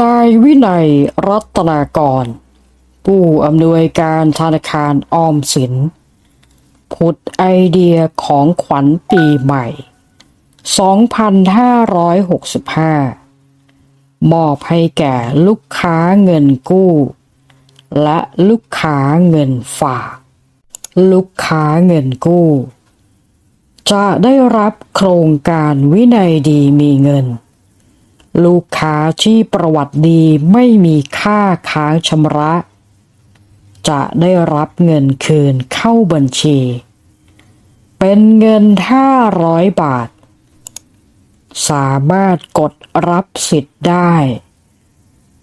นายวินัยรัตนากร ผู้อำนวยการธนาคารออมสินผุดไอเดียของขวัญปีใหม่ 2565 มอบให้แก่ลูกค้าเงินกู้ และลูกค้าเงินฝาก ลูกค้าเงินกู้ จะได้รับโครงการวินัยดีมีเงิน ลูกค้าที่ประวัติดีไม่มีค่าค้างชำระ จะได้รับเงินคืนเข้าบัญชี เป็นเงิน 500 บาท สามารถกดรับสิทธิ์ได้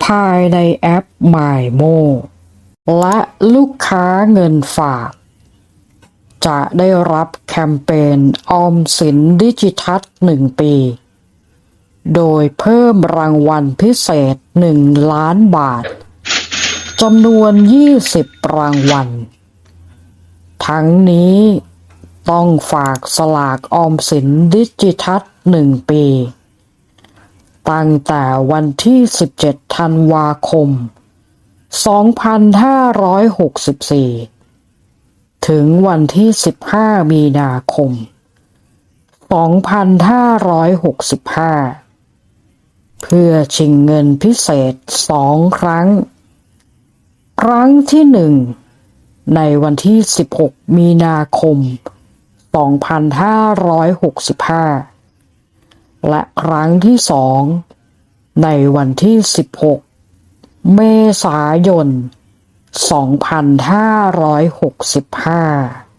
ภายในแอป MyMo และลูกค้าเงินฝาก จะได้รับแคมเปญออมสินดิจิทัล 1 ปี โดยเพิ่มรางวัลพิเศษ 1 ล้านบาทจำนวน 20 รางวัล ทั้งนี้ต้องฝากสลากออมสินดิจิทัล1ปี ตั้งแต่วันที่ 17 ธันวาคม 2564 ถึงวันที่ 15 มีนาคม 2565 เพื่อชิงเงินพิเศษสองครั้ง ครั้งที่หนึ่งในวันที่ 16 มีนาคม 2565 และครั้งที่สองในวันที่ 16 เมษายน 2565